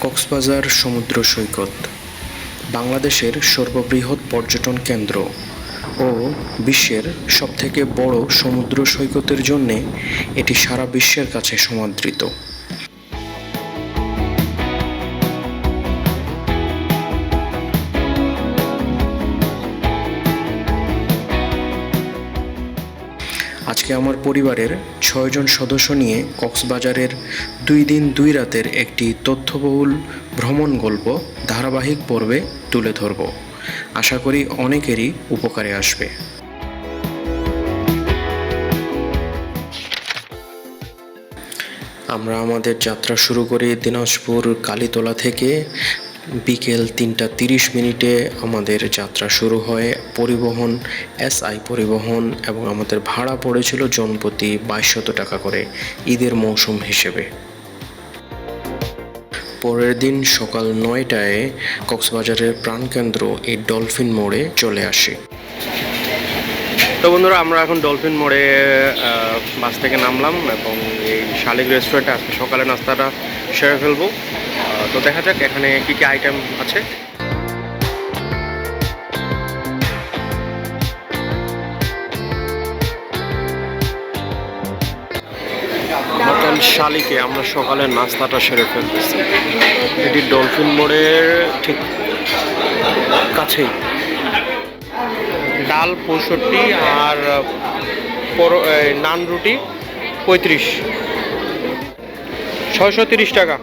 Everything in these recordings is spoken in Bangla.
কক্সবাজার সমুদ্র সৈকত, বাংলাদেশের সর্ববৃহৎ পর্যটন কেন্দ্র ও বিশ্বের সবথেকে বড় সমুদ্র সৈকতের জন্যে এটি সারা বিশ্বের কাছে সমাদৃত। আমার পরিবারের ছয়জন সদস্য নিয়ে কক্সবাজারের দুই দিন দুই রাতের একটি তথ্যবহুল ভ্রমণ গল্প ধারাবাহিক পর্বে তুলে ধরব। আশা করি অনেকেরই উপকারে আসবে। আমরা আমাদের যাত্রা শুরু করি দিনাজপুর কালীতলা থেকে। বিকেল তিনটা তিরিশ মিনিটে আমাদের যাত্রা শুরু হয়। পরিবহন, এসআই পরিবহন এবং আমাদের ভাড়া পড়েছিল জনপ্রতি বাইশশত টাকা করে ঈদের মৌসুম হিসেবে। পরের দিন সকাল নয়টায় কক্সবাজারের প্রাণকেন্দ্র এই ডলফিন মোড়ে চলে আসি। তো বন্ধুরা, আমরা এখন ডলফিন মোড়ে বাস থেকে নামলাম এবং এই শালিক রেস্টুরেন্টে আজকে সকালে নাস্তাটা সেরে ফেলব। তো দেখা যাক এখানে কি কি আইটেম আছে। হোটেল শালিকে আমরা সকালে নাস্তাটা সেরে ফেলতেছি। এটি ডলফিন মোড়ের ঠিক কাছেই। ডাল পঁয়ষট্টি আর নান রুটি পঁয়ত্রিশ। ছয়শো তিরিশ টাকা।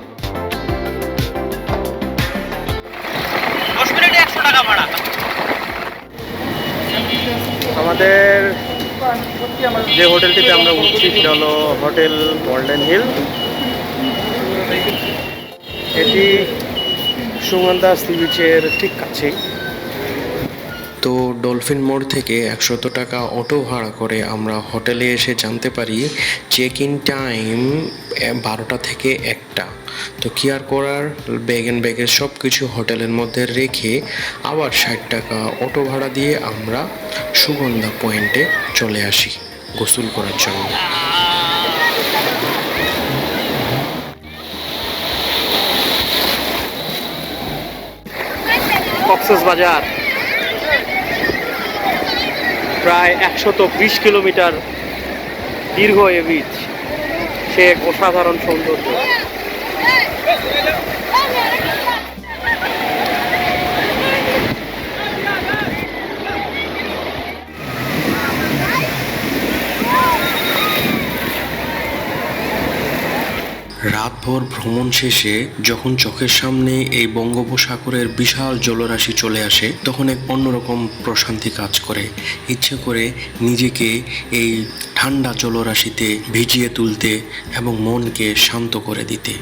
আমাদের যে হোটেলটিতে আমরা উঠছি সেটা হলো হোটেল গোল্ডেন হিল এটি সুগন্ধা সি বিচের ঠিক কাছেই। তো ডলফিন মোড় থেকে একশত টাকা অটো ভাড়া করে আমরা হোটেলে এসে জানতে পারি চেক ইন টাইম বারোটা থেকে একটা। তো কি আর করার? ব্যাগ অ্যান্ড ব্যাগের সব কিছু হোটেলের মধ্যে রেখে আবার ষাট টাকা অটো ভাড়া দিয়ে আমরা সুগন্ধা পয়েন্টে চলে আসি গোসল করার জন্য। বাজার। প্রায় একশত বিশ কিলোমিটার দীর্ঘ এ বীচ সে এক অসাধারণ সৌন্দর্য। রাতভর ভ্রমণ শেষে যখন চোখের সামনে এই বঙ্গোপসাগরের বিশাল জলরাশি চলে আসে, তখন এক অন্যরকম প্রশান্তি কাজ করে। ইচ্ছে করে নিজেকে এই ঠান্ডা জলরাশিতে ভিজিয়ে তুলতে এবং মনকে শান্ত করে দিতে।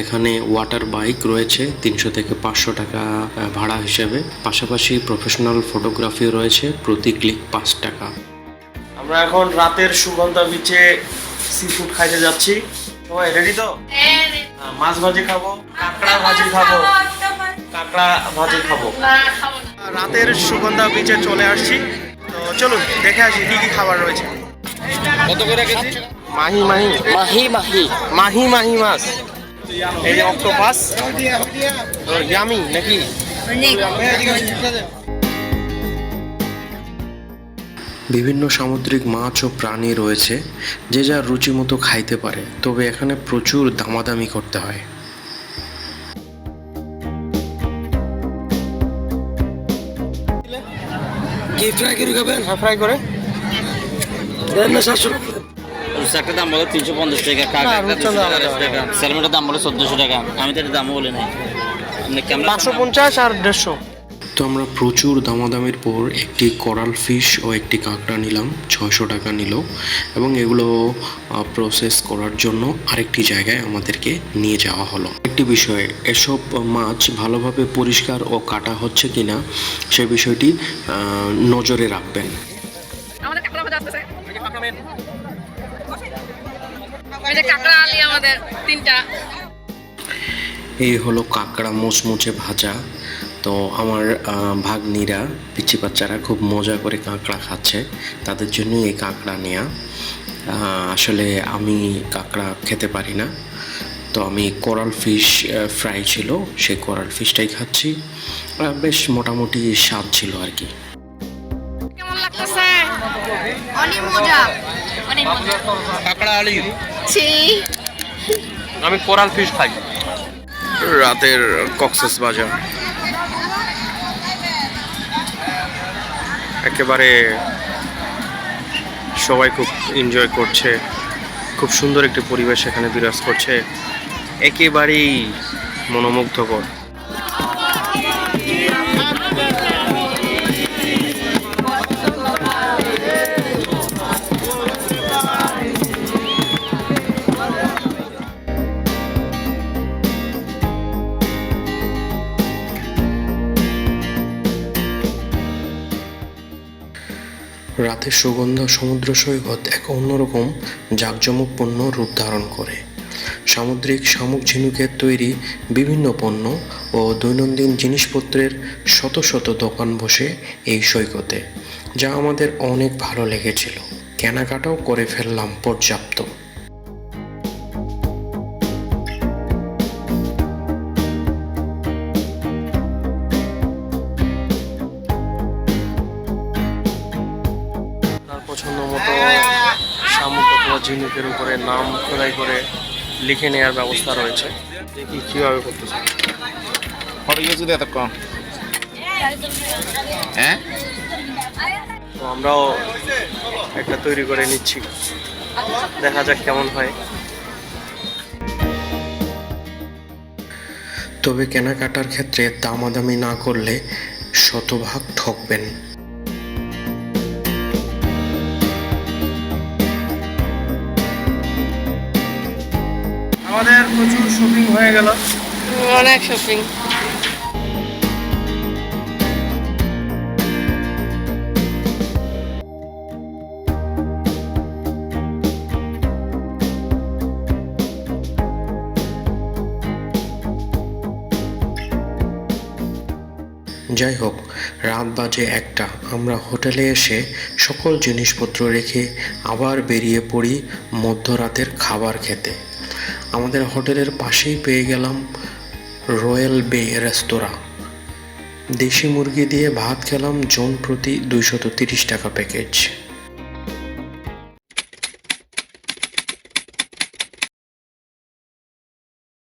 এখানে ওয়াটার বাইক রয়েছে তিনশো থেকে পাঁচশো টাকা ভাড়া হিসেবে। পাশাপাশি প্রফেশনাল ফটোগ্রাফি রয়েছে প্রতি ক্লিক পাঁচ টাকা। আমরা এখন রাতের সুগন্ধা বিচে সি ফুড খাইতে যাচ্ছি। সবাই রেডি তো? মাছ ভাজি খাব কাঁকড়া ভাজি খাব। কাঁকড়া ভাজি খাব। রাতের সুগন্ধা বিচে চলে আসছি। তো চলুন দেখে আসি কি কি খাবার রয়েছে। কত করে K G mahi. Mahi mahi. Mahi mahi mahi. এই যে অক্টোপাস ইয়ামি নাকি? বিভিন্ন সামুদ্রিক মাছ ও প্রাণী রয়েছে যে যার রুচি মতো খাইতে পারে তবে এখানে প্রচুর দামাদামি করতে হয়। কি ফ্রাই করে খাবেন হ্যাঁ ফ্রাই করে। দেন না সাতশো একটা দাম বলে তিনশো পঞ্চাশ টাকা কাকা। টাকা। স্যালমনের দাম বলে চোদ্দশো টাকা। আমি তো এটার দামও বলি নাই। পাঁচশো পঞ্চাশ আর দেড়শো। তো আমরা প্রচুর দামাদামির পর একটি কোরাল ফিশ ও একটি কাঁকড়া নিলাম ছয়শো টাকা নিল। এবং এগুলো প্রসেস করার জন্য আরেকটি জায়গায় আমাদেরকে নিয়ে যাওয়া হলো। একটি বিষয় এসব মাছ ভালোভাবে পরিষ্কার ও কাটা হচ্ছে কিনা সে বিষয়টি নজরে রাখবেন। এই হলো কাঁকড়া মুচমুচে ভাজা। তো আমার ভাগ্নিরা পিচি বাচ্চারা খুব মজা করে কাঁকড়া খাচ্ছে। তাদের জন্যই এই কাঁকড়া নেয়া। আসলে আমি কাঁকড়া খেতে পারি না। তো আমি কোরাল ফিশ ফ্রাই ছিল, সেই কোরাল ফিশটাই খাচ্ছি। বেশ মোটামুটি স্বাদ ছিল আর কি। অনেক মজা। অনেক মজা। কাঁকড়া আলি। ছি। আমি কোরাল ফিশ খাই। রাতের কক্সেস বাজার। একেবারে সবাই খুব এনজয় করছে। খুব সুন্দর একটি পরিবেশ এখানে বিরাজ করছে। একেবারেই মনোমুগ্ধকর। রাতের সুগন্ধ সমুদ্র সৈকত এক অন্যরকম জাঁকজমকপূর্ণ রূপ ধারণ করে। সামুদ্রিক শামুক ঝিনুকের তৈরি বিভিন্ন পণ্য ও দৈনন্দিন জিনিসপত্রের শত শত দোকান বসে এই সৈকতে, যা আমাদের অনেক ভালো লেগেছিল। কেনাকাটাও করে ফেললাম পর্যাপ্ত। ঝিনুকের উপরে নাম খোদাই করে লিখে নেওয়ার ব্যবস্থা রয়েছে। দেখি কীভাবে করতেছে। কত গেছি এতক্ষণ। হ্যাঁ? তো আমরাও একটা তৈরি করে নিচ্ছি। দেখা যাক কেমন হয়। তবে কেনাকাটার ক্ষেত্রে দামাদামি না করলে শতভাগ ঠকবেন। আমাদের প্রচুর শপিং হয়ে গেল। অনেক শপিং যাই হোক রাত বাজে একটা। আমরা হোটেলে এসে সকল জিনিসপত্র রেখে আবার বেরিয়ে পড়ি মধ্যরাতের খাবার খেতে। আমাদের হোটেলের পাশেই পেয়ে গেলাম রয়্যাল বে রেস্তোরাঁ। দেশি মুরগি দিয়ে ভাত খেলাম জন প্রতি দুইশত তিরিশ টাকা প্যাকেজ।